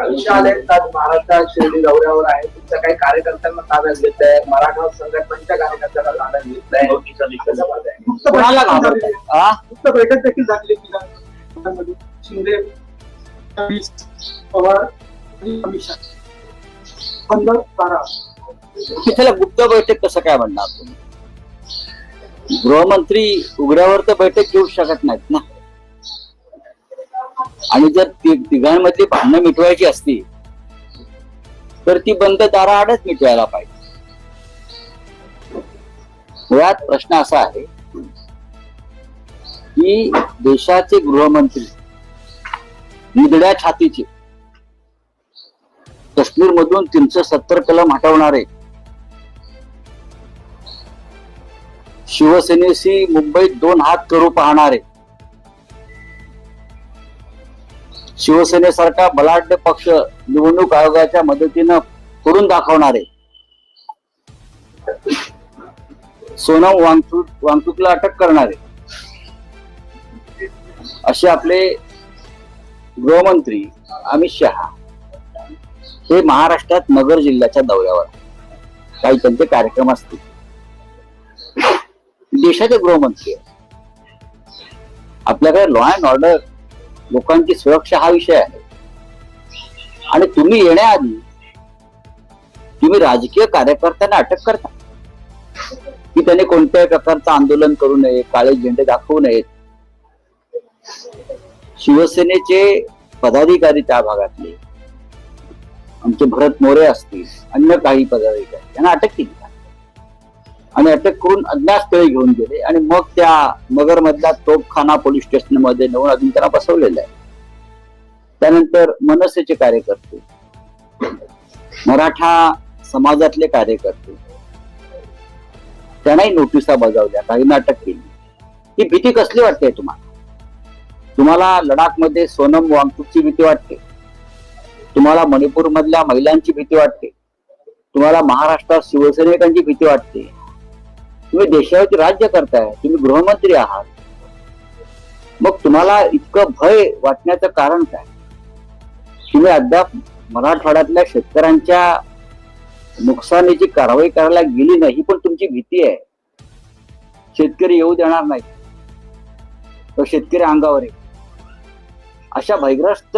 आले आज महाराष्ट्रात शिर्डी दौऱ्यावर आहे तुमच्या काही कार्यकर्त्यांना ताब्यात घेतलंय. मराठा संघटनांच्या कार्यकर्त्यांना ताब्यात पाहताय? गुप्त कोणाला बैठक देखील झाली शिंदे पवार अमित शहा. बंद बारा. त्याला गुप्त बैठक कसं काय म्हणणार तुम्ही? गृहमंत्री उघड्यावर तर बैठक घेऊ शकत नाहीत ना. आणि जर तिघांमधली भांडणं मिटवायची असती तर ती बंद दाराआडच मिटवायला पाहिजे. मुळात प्रश्न असा आहे की देशाचे गृहमंत्री निदड्या छातीचे काश्मीर मधून तीनशे सत्तर कलम हटवणारे शिवसेनेशी मुंबईत दोन हात करू पाहणारे शिवसेनेसारखा बलाढ्य पक्ष निवडणूक आयोगाच्या मदतीनं करून दाखवणारे. सोनम वांगचूक वांगचूकला अटक करणारे. असे आपले गृहमंत्री अमित शहा हे महाराष्ट्रात नगर जिल्ह्याच्या दौऱ्यावर काही त्यांचे कार्यक्रम असतील. देशाचे गृहमंत्री आपल्याकडे लॉ अँड ऑर्डर लोकांची सुरक्षा हा विषय आहे. आणि तुम्ही येण्याआधी तुम्ही राजकीय कार्यकर्त्यांना अटक करता. की त्याने कोणत्याही प्रकारचं आंदोलन करू नये काळे झेंडे दाखवू नयेत. शिवसेनेचे पदाधिकारी त्या भागातले. आमचे भरत मोरे असतील अन्य काही पदाधिकारी यांना अटक केली. आणि अटक करून अज्ञातस्थळी घेऊन गेले आणि मग त्या मगरमधल्या तोपखाना पोलीस स्टेशनमध्ये नेऊन अजून त्यांना बसवलेलं आहे. त्यानंतर मनसेचे कार्यकर्ते मराठा समाजातले कार्यकर्ते त्यांनाही नोटिसा बजावल्या काहींना अटक केली. ही भीती कसली वाटते तुम्हाला? तुम्हाला लडाखमध्ये सोनम वांगचूकची भीती वाटते? तुम्हाला मणिपूर मधल्या महिलांची भीती वाटते? तुम्हाला महाराष्ट्रात शिवसैनिकांची भीती वाटते? तुम्ही देशावरती राज्य करताय तुम्ही गृहमंत्री आहात. मग तुम्हाला इतकं भय वाटण्याचं कारण काय? तुम्ही अद्याप मराठवाड्यातल्या शेतकऱ्यांच्या नुकसानीची कारवाई करायला गेली नाही पण तुमची भीती आहे. शेतकरी येऊ देणार नाही. तो शेतकरी अंगावर आहे अशा भयग्रस्त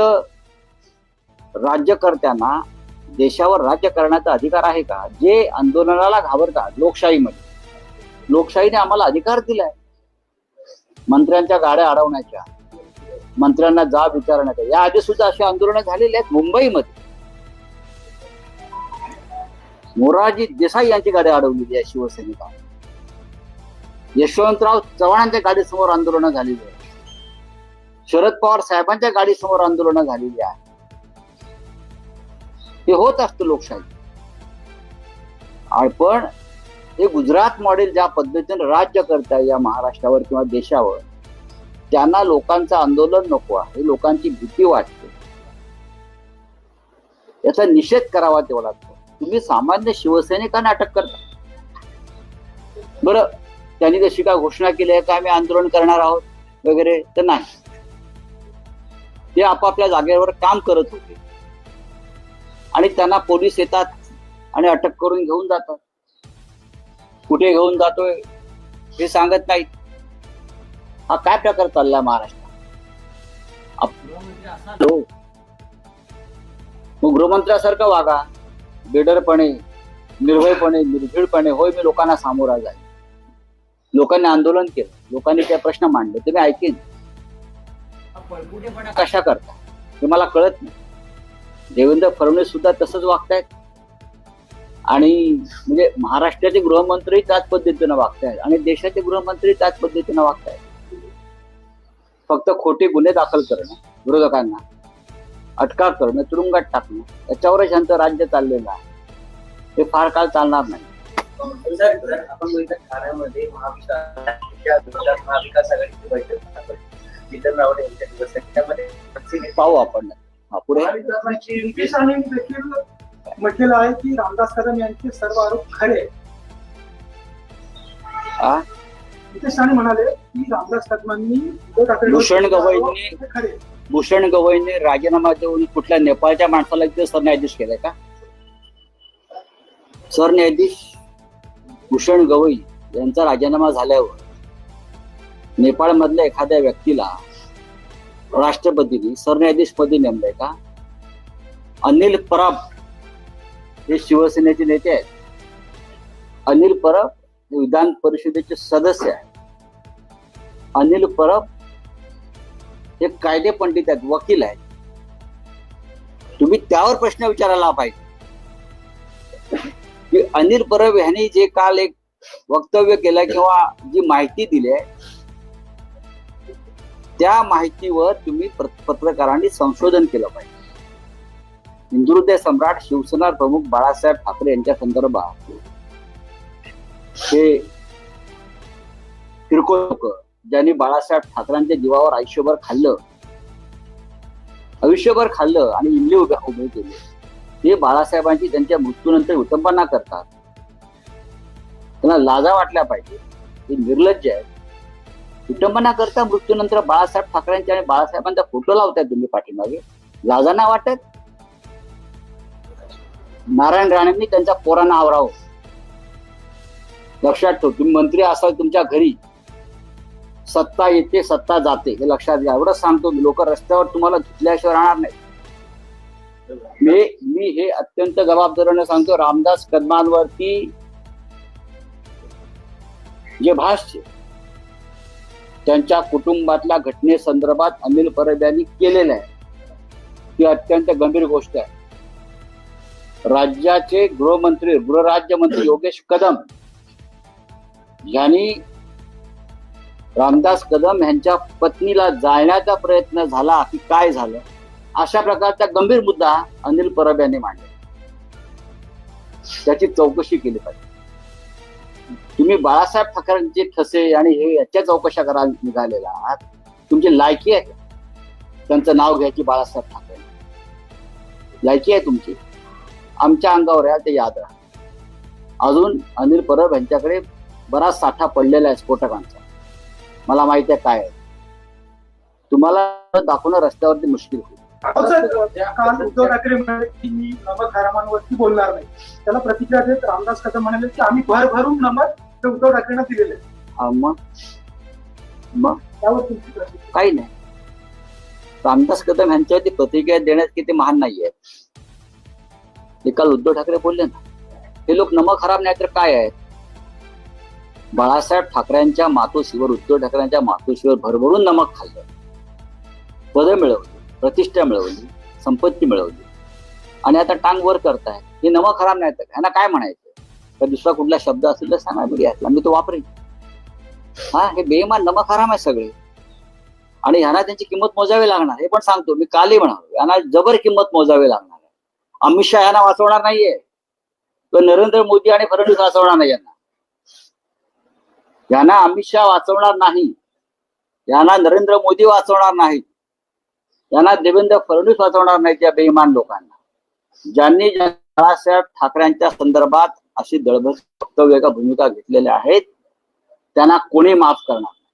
राज्यकर्त्यांना देशावर राज्य करण्याचा अधिकार आहे का? जे आंदोलनाला घाबरतात लोकशाहीमध्ये. लोकशाहीने आम्हाला अधिकार दिलाय. मंत्र्यांच्या गाड्या अडवण्याच्या मंत्र्यांना जाब विचारण्याच्या या आधी सुद्धा अशी आंदोलनं झालेली आहेत मुंबईमध्ये. मोरारजी देसाई यांची गाडी अडवलेली आहे शिवसैनिका यशवंतराव चव्हाणांच्या गाडीसमोर आंदोलनं झालेली आहे. शरद पवार साहेबांच्या गाडीसमोर आंदोलनं झालेली आहे. हे होत असतं लोकशाही. पण हे गुजरात मॉडेल ज्या पद्धतीने राज्य करताय या महाराष्ट्रावर किंवा देशावर त्यांना लोकांचं आंदोलन नको आहे लोकांची भीती वाटते. याचा निषेध करावा तेवढा लागतो. तुम्ही सामान्य शिवसैनिकांना अटक करता. बरं त्यांनी जशी काय घोषणा केली आहे का आम्ही आंदोलन करणार आहोत वगैरे तर नाही. ते आपापल्या जागेवर काम करत होते. आणि त्यांना पोलीस येतात आणि अटक करून घेऊन जातात. कुठे घेऊन जातोय. हे सांगत नाहीत. हा काय प्रकार चालला महाराष्ट्रात? हो. मग गृहमंत्र्यासारखं वागा. बेडरपणे निर्भयपणे निर्भीडपणे होय मी लोकांना सामोरा जाईल. लोकांनी आंदोलन केलं. लोकांनी त्या प्रश्न मांडले. ते मी ऐकेन. कशा करता? हे मला कळत नाही. देवेंद्र फडणवीस सुद्धा तसंच वागतायत. आणि म्हणजे महाराष्ट्राचे गृहमंत्री त्याच पद्धतीनं वागतायत आणि देशाचे गृहमंत्री त्याच पद्धतीनं वागतायत. फक्त खोटे गुन्हे दाखल करणं विरोधकांना अटका करणं तुरुंगात टाकणं याच्यावरच यांचं राज्य चाललेलं आहे. हे फार काळ चालणार नाही. सर, आपण बघितलं ठाण्यामध्ये महाविकास महाविकास आघाडीची बैठक जितेंद्र रावडे यांच्या दिवस आहे. त्यामध्ये पाहू आपण. हा पुढे. म्हटलेलं आहे की रामदास कदम यांचे सर्व आरोप खरे नितेश राणे म्हणाले की रामदास कदमांनी उद्धव भूषण गवईंनी- खरे. भूषण गवईने राजीनामा देऊन कुठल्या नेपाळच्या माणसाला इथे सरन्यायाधीश केलाय का? सरन्यायाधीश भूषण गवई यांचा राजीनामा झाल्यावर नेपाळमधल्या एखाद्या व्यक्तीला राष्ट्रपतींनी सरन्यायाधीश पदी नेमलंय का? अनिल परब हे शिवसेनेचे नेते आहेत. अनिल परब विधान परिषदेचे सदस्य आहेत. अनिल परब हे कायदे पंडित आहेत वकील आहेत. तुम्ही त्यावर प्रश्न विचारायला पाहिजे. की अनिल परब यांनी जे काल एक वक्तव्य केलं किंवा जी माहिती दिली आहे त्या माहितीवर तुम्ही पत्रकारांनी संशोधन केलं पाहिजे. हिंदुहृदय सम्राट शिवसेना प्रमुख बाळासाहेब ठाकरे यांच्या संदर्भात हे किरकोळ लोक ज्यांनी बाळासाहेब ठाकरेंच्या जीवावर आयुष्यभर खाल्लं आयुष्यभर खाल्लं आणि इमले उभे उभे केले ते बाळासाहेबांची त्यांच्या मृत्यूनंतर विटंबना करतात. त्यांना लाजा वाटल्या पाहिजे ते निर्लज्ज आहेत. विटंबना करता मृत्यूनंतर बाळासाहेब ठाकरेंच्या आणि बाळासाहेबांचा फोटो लावताय तुम्ही पाठीमागे. लाजा ना वाटत? नारायण राणेंनी त्यांच्या पोरांना आवरावं. लक्षात ठेव तुम्ही मंत्री असाल तुमच्या घरी सत्ता येते सत्ता जाते. हे लक्षात घ्या. एवढंच सांगतो मी लोक रस्त्यावर तुम्हाला धुतल्याशिवाय राहणार नाही. मी मी हे अत्यंत जबाबदारीने सांगतो रामदास कदमांवरती जे भाष्य त्यांच्या कुटुंबातल्या घटनेसंदर्भात अनिल परब यांनी केलेलं आहे. ती अत्यंत गंभीर गोष्ट आहे. राज्याचे गृहमंत्री गृहराज्यमंत्री योगेश कदम यांनी रामदास कदम यांच्या पत्नीला जाळण्याचा प्रयत्न झाला की काय झालं? अशा प्रकारचा गंभीर मुद्दा अनिल परब यांनी मांडला. त्याची चौकशी केली पाहिजे. तुम्ही बाळासाहेब ठाकरेंचे ठसे आणि हे याच्या चौकशा करायला निघालेला आहात. तुमची लायकी आहे त्यांचं नाव घ्यायची बाळासाहेब ठाकरे. लायकी आहे तुमची? आमच्या अंगावर आहे ते याद राहा अजून अनिल परब यांच्याकडे बराच साठा पडलेला आहे स्फोटकांचा. मला माहिती आहे काय आहे. तुम्हाला दाखवणं रस्त्यावरती मुश्किल होईल. काल उद्धव ठाकरे म्हणाले की मी नमक हरामांवरती बोलणार नाही त्याला प्रतिक्रिया देत रामदास कदम म्हणाले की आम्ही भर भरून नमक हे उद्धव ठाकरेंना दिलेले मग? मग? त्यावर तुमची प्रतिक्रिया. काही नाही. रामदास कदम यांच्यावरती प्रतिक्रिया देण्यात किती महान नाहीये. ते काल उद्धव ठाकरे बोलले ना हे लोक नमक खराब नाही तर काय आहेत बाळासाहेब ठाकरेंच्या मातोश्रीवर उद्धव ठाकरेंच्या मातोश्रीवर भरभरून नमक खाल्लं. पद मिळवली प्रतिष्ठा मिळवली संपत्ती मिळवली. आणि आता टांग वर करताय. हे नमक खराब नाही तर यांना काय म्हणायचं? तर दुसरा कुठला शब्द असेल तर सांगा मी घ्यायला मी तो वापरेन. हा हे बेमान नमक हराम आहे सगळे. आणि ह्यांना त्यांची किंमत मोजावी लागणार हे पण सांगतो. मी कालही म्हणालो यांना जबर किंमत मोजावी लागणार. अमित शहा यांना वाचवणार नाहीये. तर नरेंद्र मोदी आणि फडणवीस वाचवणार नाही यांना. यांना अमित शहा वाचवणार नाही. यांना नरेंद्र मोदी वाचवणार नाही यांना देवेंद्र फडणवीस वाचवणार नाही त्या बेईमान लोकांना. ज्यांनी बाळासाहेब ठाकरेंच्या संदर्भात अशी दळभस वक्तव्य का भूमिका घेतलेल्या आहेत त्यांना कोणी माफ करणार नाही.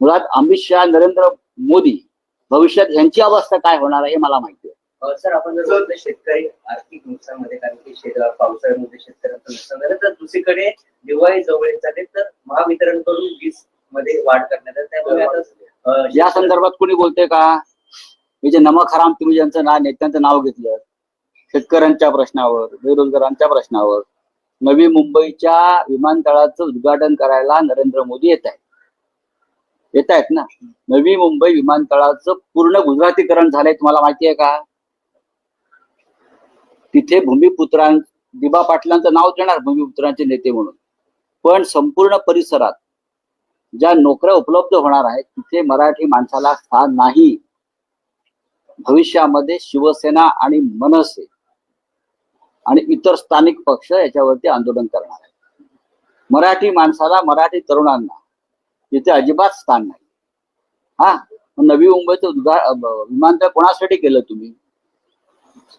मुळात अमित शहा नरेंद्र मोदी भविष्यात यांची अवस्था काय होणार आहे हे मला माहिती आहे. सर आपण जर बघितलं शेतकरी आर्थिक नुकसानमध्ये कारण की शेत पावसाळ्यामध्ये शेतकऱ्यांचं नुकसान झालं तर दुसरीकडे दिवाळी जवळ येत चालेल तर महावितरण करून वीजमध्ये वाढ करण्यात आली. त्यामुळे आता या संदर्भात कोणी बोलतंय का? हे जे नमक हराम तुम्ही ज्यांचं नाव नेत्यांचं नाव घेतलं शेतकऱ्यांच्या प्रश्नावर बेरोजगारांच्या प्रश्नावर नवी मुंबईच्या विमानतळाचं उद्घाटन करायला नरेंद्र मोदी येत आहेत. येत आहेत ना? नवी मुंबई विमानतळाचं पूर्ण गुजरातीकरण झालंय तुम्हाला माहिती आहे का? तिथे भूमिपुत्रां दिबा पाटलांचं नाव देणार भूमिपुत्रांचे नेते म्हणून. पण संपूर्ण परिसरात ज्या नोकऱ्या उपलब्ध होणार आहेत तिथे मराठी माणसाला स्थान नाही. भविष्यामध्ये शिवसेना आणि मनसे आणि इतर स्थानिक पक्ष याच्यावरती आंदोलन करणार आहेत. मराठी माणसाला मराठी तरुणांना तिथे अजिबात स्थान नाही. हा? नवी मुंबईचं उद्घा विमानतळ कोणासाठी केलं तुम्ही?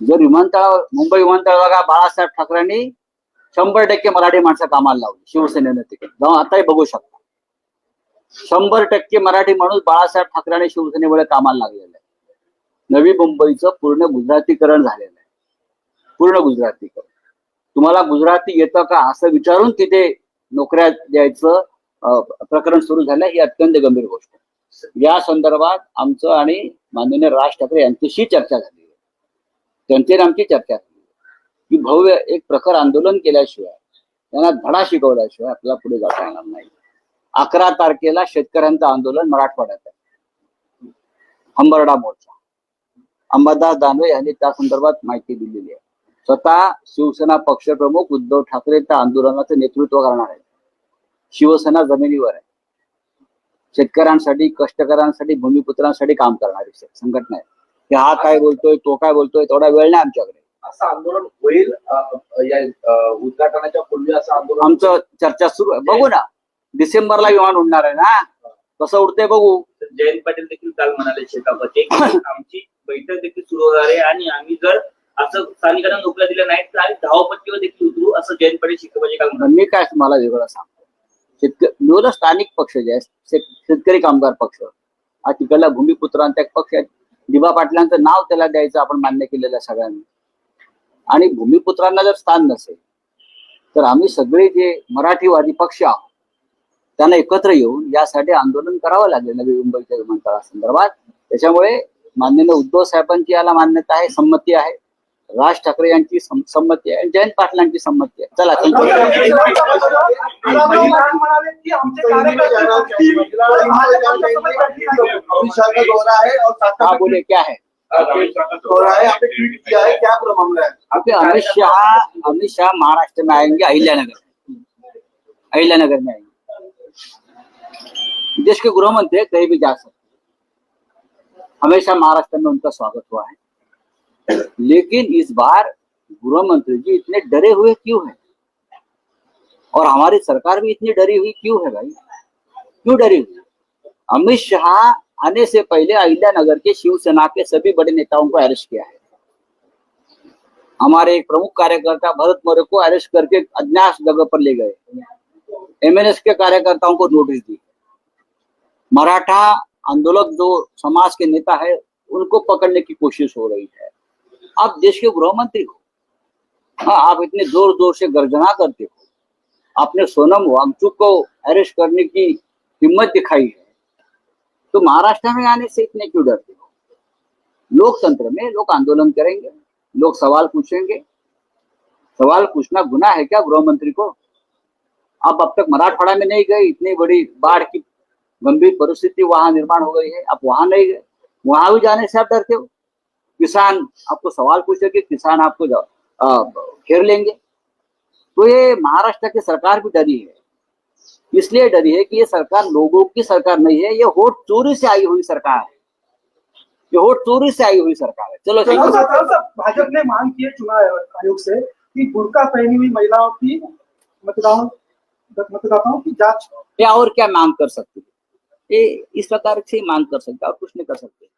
जर विमानतळावर मुंबई विमानतळावर बघा बाळासाहेब ठाकरेंनी शंभर टक्के मराठी माणसं कामाला लावली शिवसेनेनं तिकडे जाऊन आताही बघू शकता. शंभर टक्के मराठी माणूस बाळासाहेब ठाकरे आणि शिवसेनेमुळे कामाला लागलेला आहे. नवी मुंबईचं पूर्ण गुजरातीकरण झालेलं आहे. पूर्ण गुजरातीकरण. तुम्हाला गुजराती येतं का असं विचारून तिथे नोकऱ्या द्यायचं प्रकरण सुरू झालं ही अत्यंत गंभीर गोष्ट आहे. या संदर्भात आमचं आणि माननीय राज ठाकरे यांच्याशी चर्चा झाली. आहे त्यांची आमची चर्चा केली की भव्य एक प्रखर आंदोलन केल्याशिवाय त्यांना धडा शिकवल्याशिवाय आपल्याला पुढे जाता येणार नाही. अकरा तारखेला शेतकऱ्यांचं आंदोलन मराठवाड्यात आहे. हंबरडा मोर्चा. अंबादास दानवे यांनी त्या संदर्भात माहिती दिलेली आहे. स्वतः शिवसेना पक्षप्रमुख उद्धव ठाकरे त्या आंदोलनाचं नेतृत्व करणार आहे शिवसेना जमिनीवर आहे. शेतकऱ्यांसाठी कष्टकऱ्यांसाठी भूमिपुत्रांसाठी काम करणारी संघटना आहे. की हा काय बोलतोय तो काय बोलतोय तेवढा वेळ नाही आमच्याकडे. असं आंदोलन होईल उद्घाटनाच्या पूर्वी असं आंदोलन? आमचं चर्चा सुरू आहे. बघू ना डिसेंबरला विमान उडणार आहे ना? कसं उडतंय बघू. जयंत पाटील देखील काल म्हणाले शेकापती की आमची बैठक देखील सुरू होणार आहे आणि आम्ही जर असं स्थानिकांना नोकऱ्या दिल्या नाहीत तर आम्ही धावपट्टीवर देखील उतरू असं जयंत पाटील शेकापती काल म्हणाले. मी काय तुम्हाला वेगळं सांगतो. शेतकरी स्थानिक पक्ष जे आहे शेत- शेतकरी कामगार पक्ष. हा तिकडला भूमिपुत्रांचा एक पक्ष आहे दिबा पाटलांचं नाव त्याला द्यायचं आपण मान्य केलेलं आहे सगळ्यांनी. आणि भूमिपुत्रांना जर स्थान नसेल तर आम्ही सगळे जे मराठीवादी पक्ष आहोत त्यांना एकत्र येऊन यासाठी आंदोलन करावं लागेल नवी मुंबईच्या विमानतळासंदर्भात. त्याच्यामुळे माननीय उद्धव साहेबांची याला मान्यता आहे संमती आहे. राज ठाकरे यांची सम- संमती आहे आणि जयंत पाटलांची संमती आहे. चला थँक्यू म्हणाले की आमचे कार्यकर्ते अमित शाह का दौरा है और सात हाँ बोले क्या है दौरा है आपने ट्वीट किया है? क्या पूरा मामला है आपके अमित शाह अमित शाह महाराष्ट्र में आएंगे अहिल्यानगर अहिल्यानगर में आएंगे। देश के गृह मंत्री कहीं भी जा सकते हमेशा महाराष्ट्र में उनका स्वागत हुआ है। लेकिन इस बार गृह मंत्री जी इतने डरे हुए क्यों है? और हमारी सरकार भी इतनी डरी हुई क्यों है भाई? क्यों डरी हुई? अमित शाह आने से पहले अहिल्यानगर के शिवसेना के सभी बड़े नेताओं को अरेस्ट किया है। हमारे एक प्रमुख कार्यकर्ता भरत मौर्य को अरेस्ट करके अज्ञात जगह पर ले गए। एमएनएस के कार्यकर्ताओं को नोटिस दी। मराठा आंदोलक जो समाज के नेता है, उनको पकड़ने की कोशिश हो रही है। आप देश के गृह मंत्री हो। हाँ आप इतने ज़ोर ज़ोर से गर्जना करते हो। आपने सोनम वांगचुक को अरेस्ट करने की हिम्मत दिखाई है। तो महाराष्ट्र में आने से इतने क्यों डरते हो? लोकतंत्र में लोग आंदोलन करेंगे, लोग सवाल पूछेंगे। सवाल पूछना गुना है क्या गृह मंत्री को? आप अब तक मराठवाड़ा में नहीं गए, इतनी बड़ी बाढ़ की गंभीर परिस्थिति वहाँ निर्माण हो गई है, आप वहाँ नहीं गए। वहाँ भी जाने से आप डरते हो। किसान आपको सवाल पूछेंगे किसान आपको घेर लेंगे? तो ये महाराष्ट्र की सरकार भी डरी है। इसलिए डरी है कि ये सरकार लोगों की सरकार नहीं है ये वोट चोरी से आई हुई सरकार है। ये वोट चोरी से आई हुई सरकार है। चलो भाजपा ने मांग की है चुनाव आयोग से कि बुर्का पहनी हुई महिलाओं की मतदान मतदाताओं की जाँच। हो। या और क्या मांग कर सकते हैं? ये इस प्रकार से मांग कर सकते और कुछ नहीं कर सकते।